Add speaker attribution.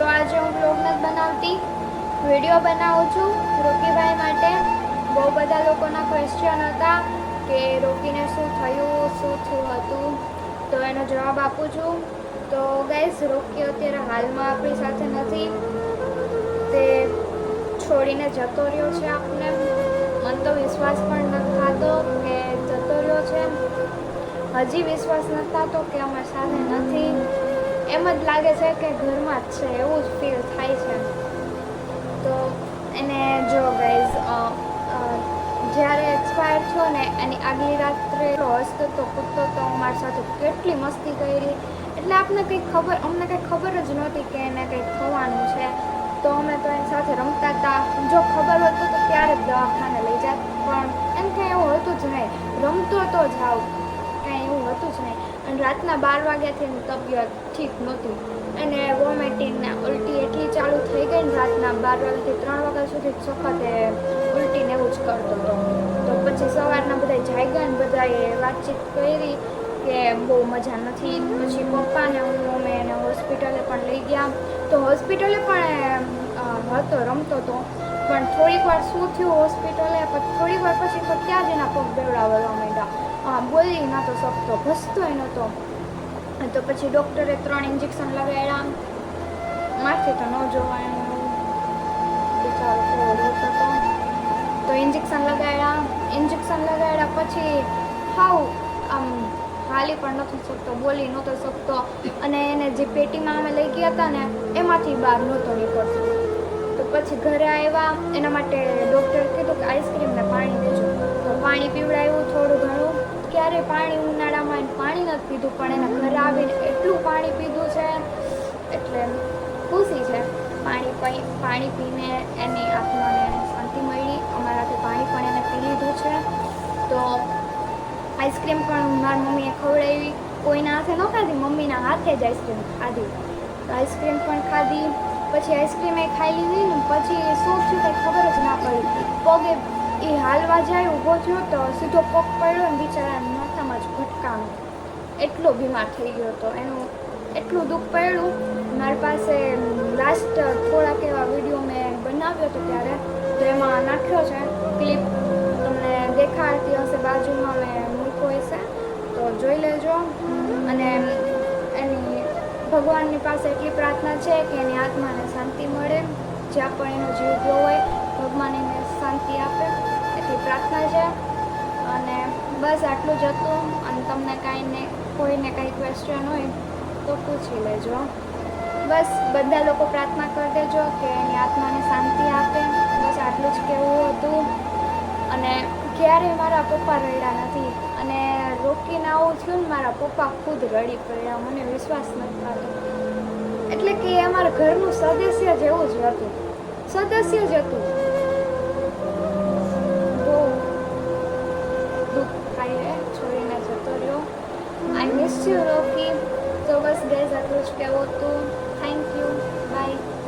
Speaker 1: તો આજે હું બ્લોગ નથી બનાવતી. વીડિયો બનાવું છું. રોકીભાઈ માટે બહુ બધા લોકોના ક્વેશ્ચન હતા કે રોકીને શું થયું શું થયું હતું? તો એનો જવાબ આપું છું. તો ગાઈઝ રોકી અત્યારે હાલમાં આપણી સાથે નથી. તે છોડીને જતો રહ્યો છે આપને. મને તો વિશ્વાસ પણ નથી થતો કે જતો રહ્યો છે. હજી વિશ્વાસ નથી થતો કે અમારી સાથે નથી. એમ જ લાગે છે કે ઘરમાં જ છે, એવું જ ફીલ થાય છે. તો એને જો ગાઈઝ જ્યારે એક્સપાયર થયો ને, એની આગલી રાત્રે હસતો તો કૂદતો તો અમારી સાથે કેટલી મસ્તી કરી. એટલે આપને કંઈ ખબર, અમને કંઈ ખબર જ નહોતી કે એને કંઈ થવાનું છે. તો અમે તો એની સાથે રમતા હતા જો ખબર હોત તો ત્યારે જ દવાખાને લઈ જાત. પણ એમ કંઈ એવું હતું જ નહીં. રમતો તો જ આવ હતું જ નહીં. અને રાતના બાર વાગ્યાથી એની તબિયત ઠીક નહોતી. અને વોમિટિંગ ને ઉલટી એટલી ચાલુ થઈ ગઈ ને રાતના બાર વાગ્યાથી ત્રણ વાગ્યા સુધી સખત એ ઉલટી ને એવું જ કરતો હતો. તો પછી સવારના બધા જાગ્યા ને બધાએ વાતચીત કરી કે બહુ મજા નથી. પછી પપ્પાને હું, અમે એને હોસ્પિટલે પણ લઈ ગયા. તો હોસ્પિટલે પણ હતો, રમતો હતો પણ થોડીક વાર શું થયું હોસ્પિટલે, પણ થોડીક વાર પછી તો ત્યાં જ એના પગ બેવડાવવા માંડ્યા. બોલી નહોતો શકતો ભસતોય નહોતો. તો પછી ડૉક્ટરે ત્રણ ઇન્જેક્શન લગાડ્યા. માથે તો ન જોવાયું બિચારો હતો તો ઇન્જેક્શન લગાડ્યા. ઇન્જેક્શન લગાડ્યા પછી હાવ આમ હાલી પણ નથી શકતો, બોલી નહોતો શકતો. અને એને જે પેટીમાં અમે લઈ ગયા હતા ને, એમાંથી બહાર નહોતો નીકળતો. તો પછી ઘરે આવ્યા. એના માટે ડૉક્ટરે કીધું કે આઈસ્ક્રીમને પાણી દેજો. તો પાણી પીવડાવ્યું ક્યારે પાણી ઉનાળામાં પાણી નથી પીધું, પણ એના ઘરે આવીને એટલું પાણી પીધું છે, એટલે ખુશી છે. પાણી પાણી પીને એની આત્માને શાંતિ મળી. અમારાથી પાણી પણ એને પી લીધું છે. તો આઈસ્ક્રીમ પણ મારી મમ્મીએ ખવડાવી. કોઈના હાથે ન ખાધી, મમ્મીના હાથે જ આઈસ્ક્રીમ ખાધી. તો આઈસ્ક્રીમ પણ ખાધી. પછી આઈસ્ક્રીમ એ ખાઈ લીધી ને પછી શું થયું કંઈ ખબર જ ના પડી. પગે એ હાલવા જાય ઊભો થયો તો સીધો પગ પડ્યો અને બિચારા માથામાં જ ભટકાણો. એટલો બીમાર થઈ ગયો હતો. એનું એટલું દુઃખ પડ્યું. મારી પાસે લાસ્ટ થોડાક એવા વીડિયો મેં બનાવ્યો હતો ત્યારે. તો એમાં નાખ્યો છે ક્લિપ તમને દેખાડતી હશે, બાજુમાં મેં મૂકો હશે. તો જોઈ લેજો. અને એની ભગવાનની પાસે એટલી પ્રાર્થના છે કે એની આત્માને શાંતિ મળે. જ્યાં પણ એનો જીવ ગયો હોય, ભગવાન એને શાંતિ આપે. એટલી પ્રાર્થના છે. અને બસ આટલું જ હતું. અને તમને કાંઈ ને, કોઈને કાંઈ ક્વેશ્ચન હોય તો પૂછી લેજો. બસ બધા લોકો પ્રાર્થના કરી દેજો કે એની આત્માને શાંતિ આપે. બસ આટલું જ કહેવું હતું. અને ક્યારેય મારા પપ્પા રડ્યા નથી. અને રોકીને આવું થયું ને મારા પપ્પા ખુદ રડી પડ્યા. મને વિશ્વાસ નથી થતો. એટલે કે અમારા ઘરનું સદસ્ય જેવું જ હતું. સદસ્ય જ હતું. I missed you, Loki. So, guys, that was Kevoto. Thank you. Bye.